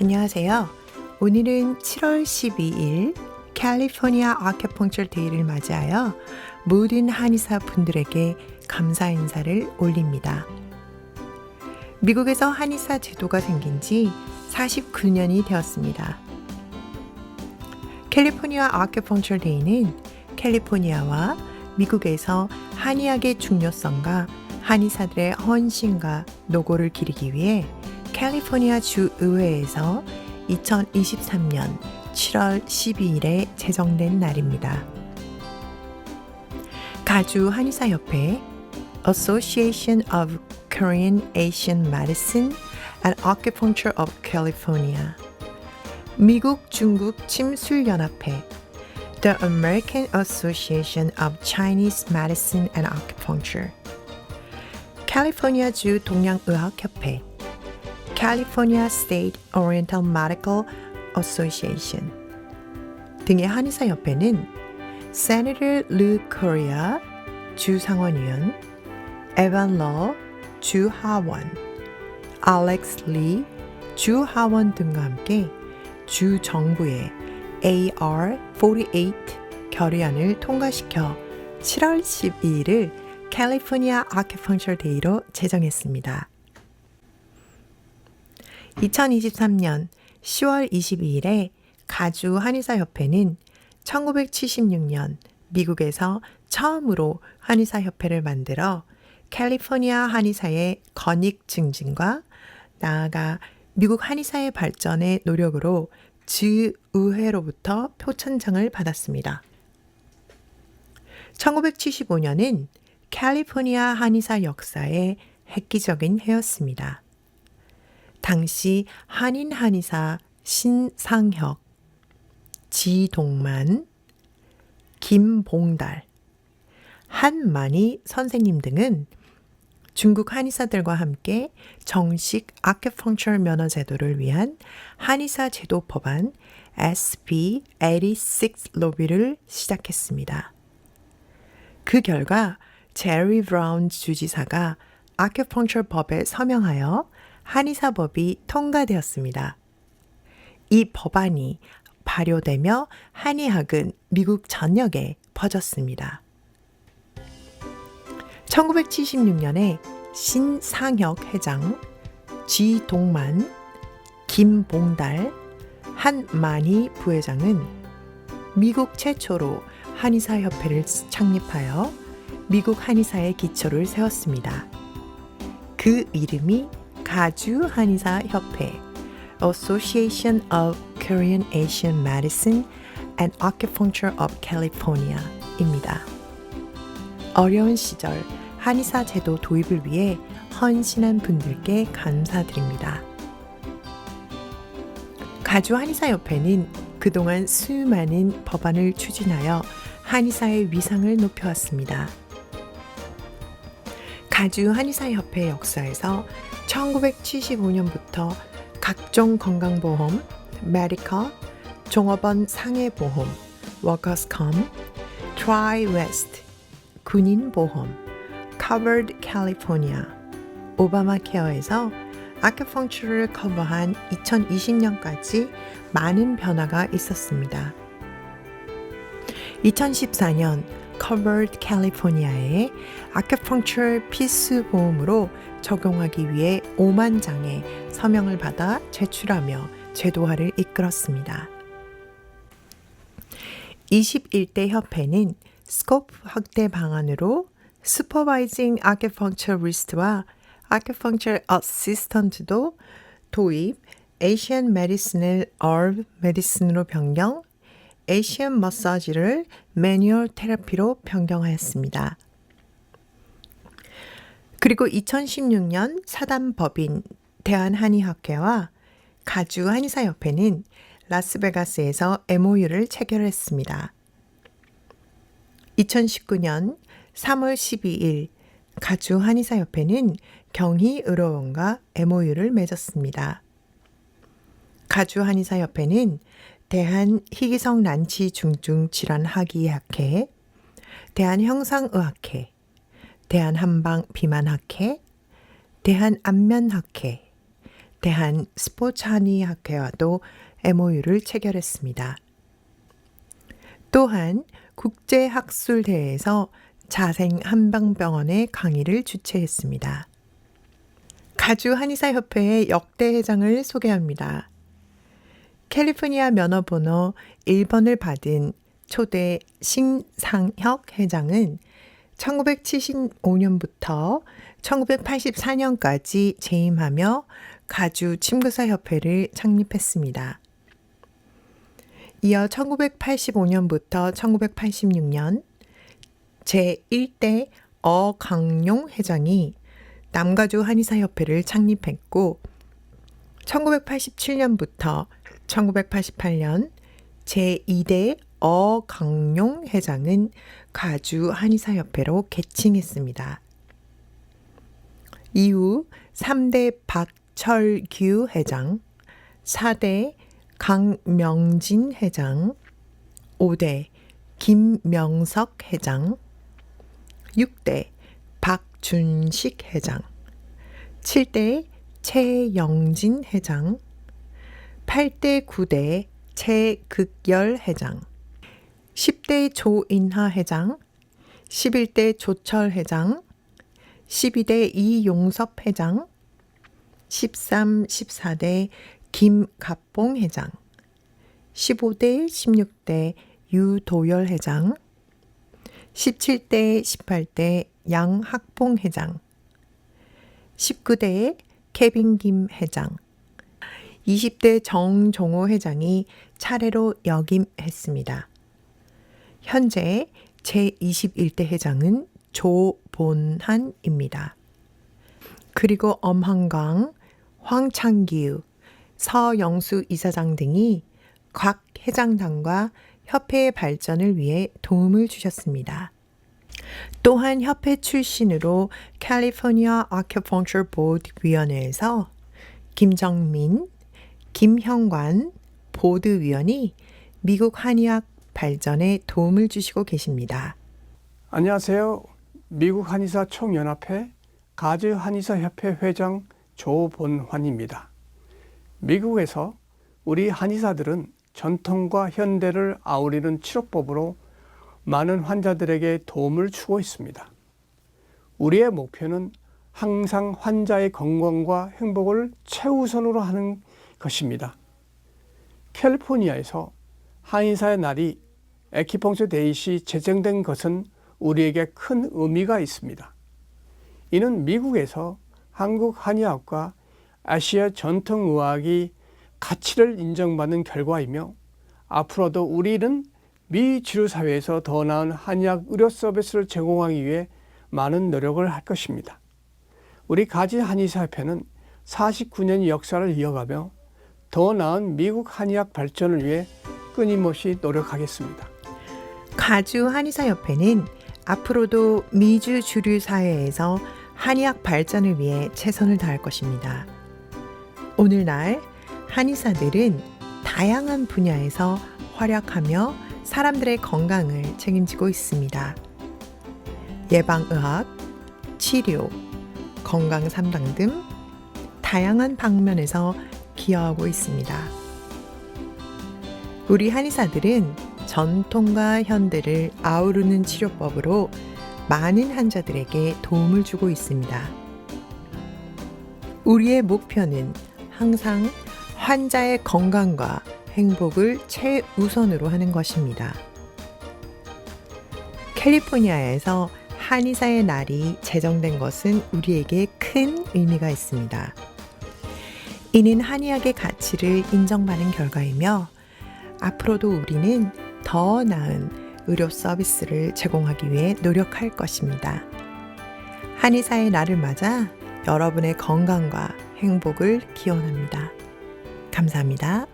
안녕하세요. 오늘은 7월 12일 캘리포니아 아큐펑처 데이를 맞이하여 모든 한의사 분들에게 감사 인사를 올립니다. 미국에서 한의사 제도가 생긴 지 49년이 되었습니다. 캘리포니아 아큐펑처 데이는 캘리포니아와 미국에서 한의학의 중요성과 한의사들의 헌신과 노고를 기리기 위해 캘리포니아 주 의회에서 2023년 7월 12일에 제정된 날입니다. 가주 한의사협회 Association of Korean Asian Medicine and Acupuncture of California 미국 중국 침술연합회 The American Association of Chinese Medicine and Acupuncture 캘리포니아주 동양의학협회 California State Oriental Medical Association 등의 한의사 협회는 Senator Lou Correa 주 상원의원, 에반 러 주 하원, 알렉스 리 주 하원 등과 함께 주 정부의 AR48 결의안을 통과시켜 7월 12일을 캘리포니아 아큐펑처 데이로 제정했습니다. 2023년 10월 22일에 가주 한의사협회는 1976년 미국에서 처음으로 한의사협회를 만들어 캘리포니아 한의사의 건익 증진과 나아가 미국 한의사의 발전의 노력으로 주의회로부터 표천장을 받았습니다. 1975년은 캘리포니아 한의사 역사의 획기적인 해였습니다. 당시 한인 한의사 신상혁, 지동만, 김봉달, 한만희 선생님 등은 중국 한의사들과 함께 정식 아큐펑처 면허 제도를 위한 한의사 제도 법안 SB 86 로비를 시작했습니다. 그 결과 제리 브라운 주지사가 아큐펑처 법에 서명하여 한의사법이 통과되었습니다. 이 법안이 발효되며 한의학은 미국 전역에 퍼졌습니다. 1976년에 신상혁 회장, 지동만, 김봉달, 한만희 부회장은 미국 최초로 한의사협회를 창립하여 미국 한의사의 기초를 세웠습니다. 그 이름이 가주 한의사 협회 Association of Korean Asian Medicine and Acupuncture of California입니다. 어려운 시절 한의사 제도 도입을 위해 헌신한 분들께 감사드립니다. 가주 한의사 협회는 그동안 수많은 법안을 추진하여 한의사의 위상을 높여왔습니다. 가주 한의사협회 역사에서 1975년부터 각종 건강보험, 메디컬, 종업원 상해보험, 워커스컴, 트라이 웨스트, 군인보험, Covered California, 오바마 케어에서 아큐펑처를 커버한 2020년까지 많은 변화가 있었습니다. 2014년 Covered California의 아큐펑처 필수 보험으로 적용하기 위해 5만 장의 서명을 받아 제출하며 제도화를 이끌었습니다. 21대 협회는 스코프 확대 방안으로 슈퍼바이징 아큐펑처리스트와 아큐펑처 어시스턴트도 도입, 에이시안 메디슨을 얼브 메디슨으로 변경, 에이시안 머사지를 매뉴얼 테라피로 변경하였습니다. 그리고 2016년 사단법인 대한한의학회와 가주 한의사협회는 라스베가스에서 MOU를 체결했습니다. 2019년 3월 12일 가주 한의사협회는 경희 의료원과 MOU를 맺었습니다. 가주 한의사협회는 대한 희귀성 난치 중증 질환 학의학회, 대한 형상의학회, 대한 한방 비만학회, 대한 안면학회, 대한 스포츠 한의학회와도 MOU를 체결했습니다. 또한 국제학술대회에서 자생 한방병원의 강의를 주최했습니다. 가주 한의사협회의 역대 회장을 소개합니다. 캘리포니아 면허번호 1번을 받은 초대 신상혁 회장은 1975년부터 1984년까지 재임하며 가주 침구사협회를 창립했습니다. 이어 1985년부터 1986년 제1대 어강용 회장이 남가주 한의사협회를 창립했고 1987년부터 1988년 제2대 어강용 회장은 가주 한의사협회로 개칭했습니다. 이후 3대 박철규 회장, 4대 강명진 회장, 5대 김명석 회장, 6대 박준식 회장, 7대 최영진 회장, 8대 9대 최극열 회장, 10대 조인하 회장, 11대 조철 회장, 12대 이용섭 회장, 13, 14대 김갑봉 회장, 15대 16대 유도열 회장, 17대 18대 양학봉 회장, 19대 케빈 김 회장, 20대 정종호 회장이 차례로 역임했습니다. 현재 제21대 회장은 조본한입니다. 그리고 엄한강, 황창규, 서영수 이사장 등이 각 회장단과 협회의 발전을 위해 도움을 주셨습니다. 또한 협회 출신으로 캘리포니아 아큐펑처 보드 위원회에서 김정민, 김형관 보드 위원이 미국 한의학 발전에 도움을 주시고 계십니다. 안녕하세요. 미국 한의사 총연합회 가즈 한의사 협회 회장 조본환입니다. 미국에서 우리 한의사들은 전통과 현대를 아우리는 치료법으로 많은 환자들에게 도움을 주고 있습니다. 우리의 목표는 항상 환자의 건강과 행복을 최우선으로 하는 것입니다. 캘리포니아에서 한의사의 날이 에키펑스 데이 시 제정된 것은 우리에게 큰 의미가 있습니다. 이는 미국에서 한국 한의학과 아시아 전통의학이 가치를 인정받는 결과이며 앞으로도 우리는 미 치료사회에서 더 나은 한의학 의료 서비스를 제공하기 위해 많은 노력을 할 것입니다. 우리 가지 한의사협회는 49년 역사를 이어가며 더 나은 미국 한의학 발전을 위해 끊임없이 노력하겠습니다. 가주 한의사 협회는 앞으로도 미주 주류 사회에서 한의학 발전을 위해 최선을 다할 것입니다. 오늘날 한의사들은 다양한 분야에서 활약하며 사람들의 건강을 책임지고 있습니다. 예방의학, 치료, 건강 삼당 등 다양한 방면에서 기여하고 있습니다. 우리 한의사들은 전통과 현대를 아우르는 치료법으로 많은 환자들에게 도움을 주고 있습니다. 우리의 목표는 항상 환자의 건강과 행복을 최우선으로 하는 것입니다. 캘리포니아에서 한의사의 날이 제정된 것은 우리에게 큰 의미가 있습니다. 이는 한의학의 가치를 인정받는 결과이며 앞으로도 우리는 더 나은 의료 서비스를 제공하기 위해 노력할 것입니다. 한의사의 날을 맞아 여러분의 건강과 행복을 기원합니다. 감사합니다.